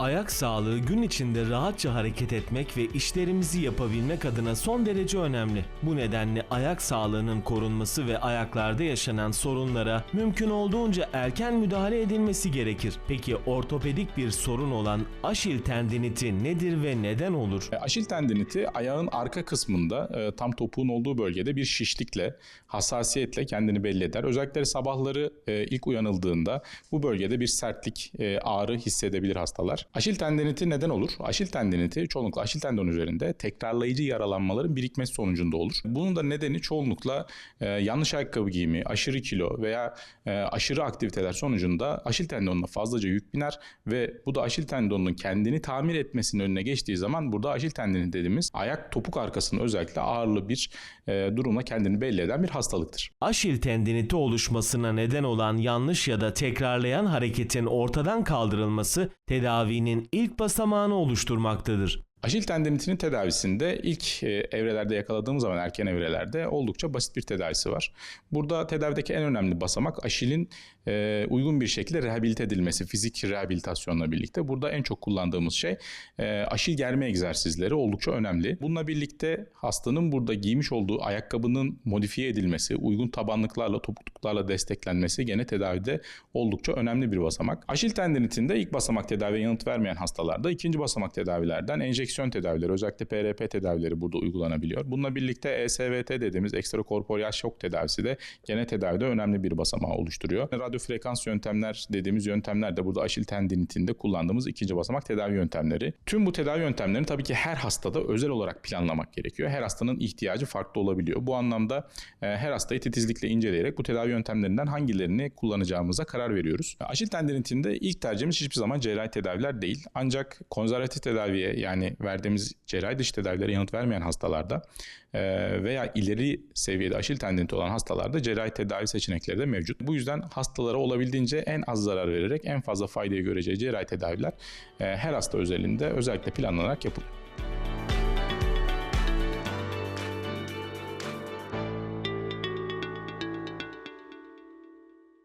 ayak sağlığı gün içinde rahatça hareket etmek ve işlerimizi yapabilmek adına son derece önemli. Bu nedenle ayak sağlığının korunması ve ayaklarda yaşanan sorunlara mümkün olduğunca erken müdahale edilmesi gerekir. Peki ortopedik bir sorun olan aşil tendiniti nedir ve neden olur? E, Aşil tendiniti ayağın arka kısmında e, tam topuğun olduğu bölgede bir şişlikle, hassasiyetle kendini belli eder. Özellikle sabahları e, ilk uyanıldığında bu bölgede bir sertlik, ağrı hissedebilir hastalar. Aşil tendiniti neden olur? Aşil tendiniti çoğunlukla aşil tendon üzerinde tekrarlayıcı yaralanmaların birikmesi sonucunda olur. Bunun da nedeni çoğunlukla e, yanlış ayakkabı giyimi, aşırı kilo veya e, aşırı aktiviteler sonucunda aşil tendonuna fazlaca yük biner ve bu da aşil tendonunun kendini tamir etmesinin önüne geçtiği zaman burada aşil tendini dediğimiz ayak topuk arkasının özellikle ağırlı bir e, durumla kendini belli eden bir hastalıktır. Aşil tendiniti oluşmasına neden olan yanlış ya da tekrarlayan hareketin ortadan kaldırılması tedavinin ilk basamağını oluşturmaktadır. Aşil tendinitinin tedavisinde ilk e, evrelerde yakaladığımız zaman erken evrelerde oldukça basit bir tedavisi var. Burada tedavideki en önemli basamak aşilin e, uygun bir şekilde rehabilite edilmesi, fizik rehabilitasyonla birlikte. Burada en çok kullandığımız şey e, aşil germe egzersizleri oldukça önemli. Bununla birlikte hastanın burada giymiş olduğu ayakkabının modifiye edilmesi, uygun tabanlıklarla, topukluklarla desteklenmesi gene tedavide oldukça önemli bir basamak. Aşil tendinitinde ilk basamak tedaviye yanıt vermeyen hastalarda ikinci basamak tedavilerden enjeksiyon tedavileri, özellikle PRP tedavileri burada uygulanabiliyor. Bununla birlikte ESVT dediğimiz ekstrakorporeal şok tedavisi de gene tedavide önemli bir basamağı oluşturuyor. Radyo frekans yöntemler dediğimiz yöntemler de burada aşil tendinitinde kullandığımız ikinci basamak tedavi yöntemleri. Tüm bu tedavi yöntemlerini tabii ki her hastada özel olarak planlamak gerekiyor. Her hastanın ihtiyacı farklı olabiliyor. Bu anlamda e, her hastayı titizlikle inceleyerek bu tedavi yöntemlerinden hangilerini kullanacağımıza karar veriyoruz. Aşil tendinitinde ilk tercihimiz hiçbir zaman cerrahi tedaviler değil. Ancak konservatif tedaviye yani verdiğimiz cerrahi dışı tedavilere yanıt vermeyen hastalarda e, veya ileri seviyede aşil tendiniti olan hastalarda cerrahi tedavi seçenekleri de mevcut. Bu yüzden hastalara olabildiğince en az zarar vererek en fazla faydayı göreceği cerrahi tedaviler e, her hasta özelinde özellikle planlanarak yapılıyor.